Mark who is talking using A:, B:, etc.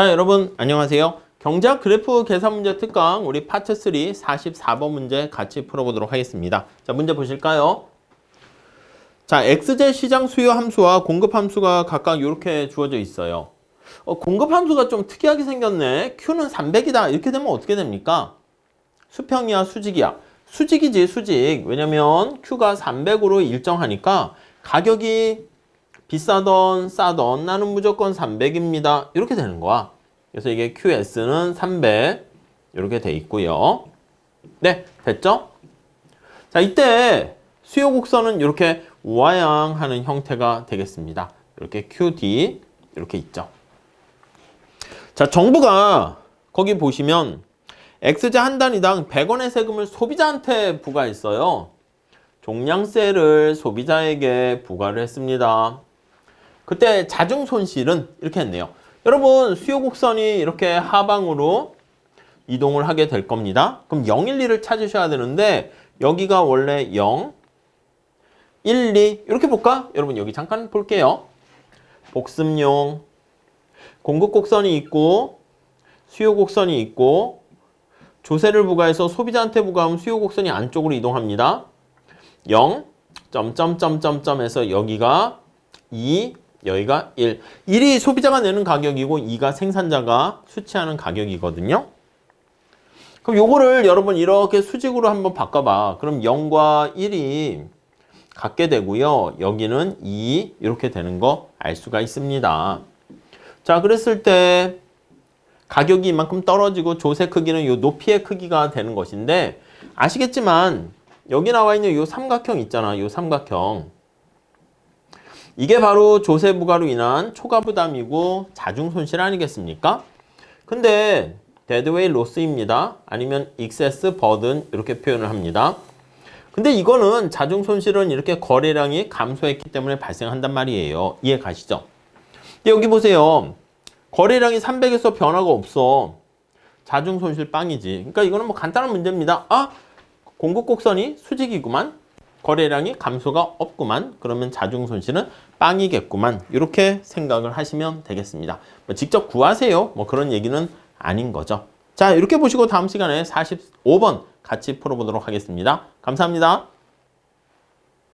A: 자, 여러분 안녕하세요. 경제학 그래프 계산 문제 특강 우리 파트 3 44번 문제 같이 풀어보도록 하겠습니다. 자, 문제 보실까요? 자, XZ 시장 수요 함수와 공급 함수가 각각 이렇게 주어져 있어요. 어, 공급 함수가 좀 특이하게 생겼네. Q는 300이다. 이렇게 되면 어떻게 됩니까? 수평이야, 수직이야? 수직이지, 수직. 왜냐면 Q가 300으로 일정하니까 가격이 비싸던 싸던 나는 무조건 300입니다. 이렇게 되는 거야. 그래서 이게 QS는 300 이렇게 돼 있고요. 네, 됐죠? 자, 이때 수요 곡선은 이렇게 우하향하는 형태가 되겠습니다. 이렇게 QD 이렇게 있죠. 자, 정부가 거기 보시면 XJ 한 단위당 100원의 세금을 소비자한테 부과했어요. 종량세를 소비자에게 부과를 했습니다. 그때 자중 손실은 이렇게 했네요. 여러분 수요 곡선이 이렇게 하방으로 이동을 하게 될 겁니다. 그럼 0, 1, 2를 찾으셔야 되는데 여기가 원래 0, 1, 2 이렇게 볼까? 여러분 여기 잠깐 볼게요. 복습용 공급 곡선이 있고 수요 곡선이 있고 조세를 부과해서 소비자한테 부과하면 수요 곡선이 안쪽으로 이동합니다. 0, 점점점점점에서 여기가 2, 여기가 1. 1이 소비자가 내는 가격이고 2가 생산자가 수취하는 가격이거든요. 그럼 요거를 여러분 이렇게 수직으로 한번 바꿔봐. 그럼 0과 1이 같게 되고요. 여기는 2 이렇게 되는 거 알 수가 있습니다. 자, 그랬을 때 가격이 이만큼 떨어지고 조세 크기는 요 높이의 크기가 되는 것인데 아시겠지만 여기 나와 있는 요 삼각형 있잖아. 요 삼각형. 이게 바로 조세 부과로 인한 초과 부담이고 자중 손실 아니겠습니까? 근데 데드웨이 로스입니다. 아니면 익세스 버든 이렇게 표현을 합니다. 근데 이거는 자중 손실은 이렇게 거래량이 감소했기 때문에 발생한단 말이에요. 이해 가시죠? 여기 보세요. 거래량이 300에서 변화가 없어. 자중 손실 빵이지. 그러니까 이거는 뭐 간단한 문제입니다. 아, 공급 곡선이 수직이구만. 거래량이 감소가 없구만. 그러면 자중 손실은 빵이겠구만. 이렇게 생각을 하시면 되겠습니다. 뭐 직접 구하세요. 뭐 그런 얘기는 아닌 거죠. 자, 이렇게 보시고 다음 시간에 45번 같이 풀어보도록 하겠습니다. 감사합니다.